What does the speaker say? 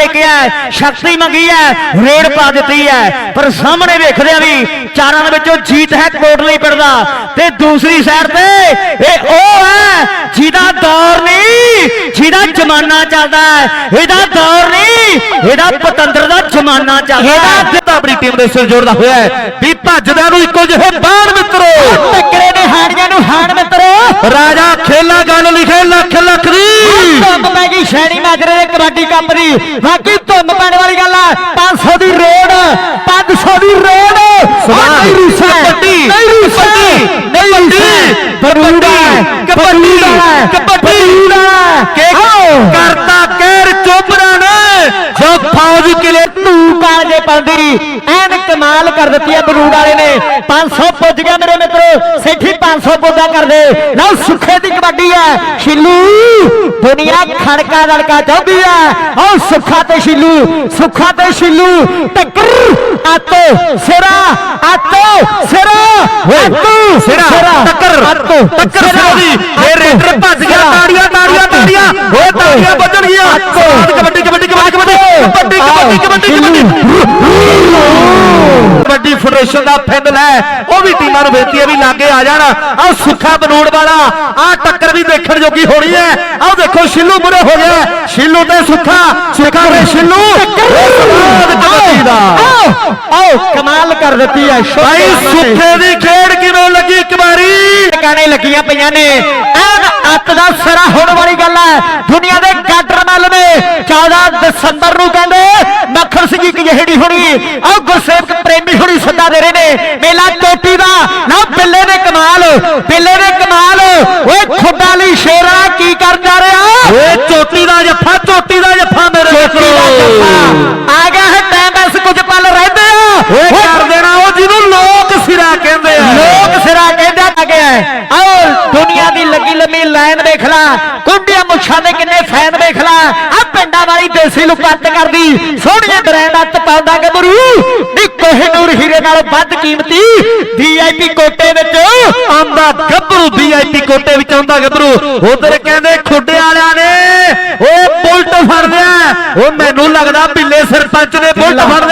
ਟਿਕਿਆ ਹੈ, ਸ਼ਕਤੀ ਮੰਗੀ ਹੈ ਰੇਡ ਪਾ ਦਿੱਤੀ ਹੈ। ਪਰ ਸਾਹਮਣੇ ਵੇਖਦੇ ਆ ਵੀ ਚਾਰਾਂ ਦੇ ਵਿੱਚੋਂ ਜੀਤ ਹੈ ਕੋਟਲੀ ਪਿੰਡ ਦਾ ਤੇ ਦੂਸਰੀ ਸਾਈਡ ਤੇ ਇਹ ਉਹ ਹੈ ਜਿਹਦਾ ਦੌਰ ਨਹੀਂ ਜਿਹਦਾ ਜ਼ਮਾਨਾ ਚੱਲਦਾ ਹੈ। ਇਹਦਾ ਦੌਰ ਨਹੀਂ ਇਹਦਾ ਪਤੰਦਰ ਦਾ ਜ਼ਮਾਨਾ ਚੱਲਦਾ ਹੈ। ਇਹਦਾ ਆਪਣੀ ਟੀਮ ਦੇ ਸਿਰ ਜੋੜਦਾ ਹੋਇਆ ਵੀ ਭੱਜਦਿਆਂ ਨੂੰ ਇੱਕੋ ਜਿਹੇ ਬਾਣ ਮਿੱਤਰੋ। ਟੱਕਰੇ ਨੇ ਹਾੜੀਆਂ ਨੂੰ ਹਾੜ ਮਿੱਤਰੋ। ਰਾਜਾ ਖੇਲਾ ਗੱਲ ਲਿਖੇ ਲੱਖ ਲੱਖ ਦੀ ਸ਼ੈਣੀ ਮਾਜਰੇ ਦੇ ਕਬੱਡੀ ਕੱਪ ਦੀ ਬਾਕੀ ਧੁੰਮ ਪੈਣ ਵਾਲੀ ਗੱਲ ਆ। 500 ਦੀ ਰੋਡ 500 ਦੀ ਰੋਡ। ਨਹੀਂ ਰੂਸਾ ਕਬੱਡੀ, ਨਹੀਂ ਰੂਸਾ ਨਹੀਂ ਕਬੱਡੀ, ਬਰੂਡਾ ਕਬੱਡੀ, ਕਬੱਡੀ, ਕੇ ਕਰਤਾ ਕਹਿਰ ਚੋਬਰਾ ਨੇ। ਜੋ ਫੌਜ ਕਿਲੇ ਤੂੰ ਕਾਲਜੇ ਪਾਉਂਦੀ ਐਨ ਕਮਾਲ ਕਰ ਦਿੱਤੀ ਹੈ ਬਰੂਡ ਵਾਲੇ ਨੇ 500 ਪੁੱਜ ਗਿਆ ਮੇਰੇ ਮਿੱਤਰੋ ਸੇਠੀ 500 ਪੁੱਜਾ ਕਰ ਦੇ ਲਓ ਸੁੱਖੇ ਦੀ ਕਬੱਡੀ ਹੈ ਸ਼ਿੱਲੂ ਦੁਨੀਆ ਖੜਕਾ ਲੜਕਾ ਚਾਹੁੰਦੀ ਹੈ ਓ ਸੁੱਖਾ ਤੇ ਸ਼ਿੱਲੂ ਸੁੱਖਾ ਤੇ ਸ਼ਿੱਲੂ ਟੱਕਰ ਆਤੋ ਸਿਰਾ ਆਤੋ ਸਿਰਾ ਆਤੋ ਸਿਰਾ ਟੱਕਰ ਆਤੋ ਟੱਕਰ ਸਿਰਾ ਦੀ ਇਹ ਰੇਡਰ ਭੱਜ ਗਿਆ ਤਾੜੀਆਂ ਤਾੜੀਆਂ ਤਾੜੀਆਂ। ਓਏ ਤਾੜੀਆਂ ਵੱਜਣਗੀਆਂ। ਸਵਾਦ ਕਬੱਡੀ ਕਬੱਡੀ ਕਬੱਡੀ ਕਬੱਡੀ ਫੈਡਰੇਸ਼ਨ ਦਾ ਫੈਨਲ ਹੈ। ਉਹ ਵੀ ਟੀਮਾਂ ਨੂੰ ਬੇਨਤੀ ਹੈ ਵੀ ਲਾਗੇ ਆ ਜਾਣ। ਆਹ ਸੁੱਖਾ ਬਨੂੜ ਵਾਲਾ ਆਹ ਟੱਕਰ ਵੀ ਦੇਖਣ ਜੋਗੀ ਹੋਣੀ ਹੈ। ਆਹ ਦੇਖੋ ਸ਼ਿੱਲੂ ਮੁਰੇ ਹੋ ਗਿਆ। ਸ਼ਿੱਲੂ ਤੇ ਸੁੱਖਾ ਸੁੱਖਾ ਤੇ ਸ਼ਿੱਲੂ। ਸਵਾਦ ਕਬੱਡੀ ਦਾ। ਆਓ ਕਮਾਲ ਕਰ ਦਿੱਤੀ ਹੈ ਭਾਈ ਸੁੱਖੇ ਦੀ ਖੇਡ ਕਿਵੇਂ ਲੱਗੀ ਇੱਕ ਵਾਰੀ? ਟਿਕਾਣੇ ਲੱਗੀਆਂ ਪਈਆਂ ਨੇ। ਐਨ ਅੱਤ ਦਾ ਸਿਰਾ ਹੋਣ ਵਾਲੀ ਗੱਲ ਹੈ। ਦੁਨੀਆ ਦੇ ਗਾਡਰ ਮੱਲ ਨੇ 14 ਦਸੰਬਰ ਨੂੰ ਕਹਿੰਦੇ ਮੱਖਣ ਸਿੰਘ ਇੱਕ ਜਿਹੜੀ ਹੋਣੀ ਆਹ ਗੁਰਸੇਵਕ ਪ੍ਰੇਮੀ ਹੋਣੀ ਸੱਦਾ ਦੇ ਰਹੇ ਨੇ। ਮੇਲਾ ਟੋਟੀ ਦਾ ਨਾ ਬਿੱਲੇ ਨੇ ਕਮਾਲ ਬਿੱਲੇ ਨੇ ਕਮਾਲ ਓਏ ਖੁੱਡਾ ਲਈ ਸ਼ੇਰਾ ਕੀ ਕਰ ਜਾ ਰਿਹਾ? ਓਏ ਚੋਟੀ ਦਾ ਜੱਫਾ ਚੋਟੀ ਦਾ ਜੱਫਾ ਮੇਰੇ ਚੋਟੀ ਦਾ ਜੱਫਾ। ਆ ਗਿਆ ਹੈ ਟਾਈਮ ਬਸ ਕੁਝ ਪਲ ਰਹਿੰਦੇ ਆ। ਓਏ ਕਰ ਦੇਣਾ ਉਹ ਜਿਹਨੂੰ ਲੋਕ ਸਿਰਾ ਕਹਿੰਦੇ ਆ। ਲੋਕ ਸਿਰਾ ਕਹਿੰਦਾ ਆ ਗਿਆ। ਆਓ ਦੁਨੀਆ ਦੀ ਲੱਗੀ ਲੰਮੀ ਲਾਈਨ ਵੇਖ ਲਾ। ਕੁੰਡੀਆਂ ਮੁੱਛਾਂ ਦੇ ਕਿੰਨੇ ਫੈਨ ਵੇਖ ਲਾ। ਆ ਦੇਸੀ ਨੂੰ ਪੱਤ ਕਰਦੀ। ਸੋਹਣੀਆਂ ਬ੍ਰਾਂਡ ਹੱਥ ਪਾਉਂਦਾ ਗੱਭਰੂ। ਨੀ ਕੋਹਿਨੂਰ ਹੀਰੇ ਨਾਲ ਵੱਧ ਕੀਮਤੀ। ਵੀਆਈਪੀ ਕੋਟੇ ਵਿੱਚ ਆਂਦਾ ਗੱਭਰੂ। ਵੀਆਈਪੀ ਕੋਟੇ ਵਿੱਚ ਆਉਂਦਾ ਗੱਭਰੂ। ਉਧਰ ਕਹਿੰਦੇ ਖੁੱਡੇ ਵਾਲਿਆਂ ਨੇ ਓਏ ਬੁਲਟ ਫੜ ਲਿਆ ਓ ਮੈਨੂੰ ਲੱਗਦਾ ਬਿੱਲੇ ਸਰਪੰਚ ਨੇ ਬੁਲਟ ਫੜ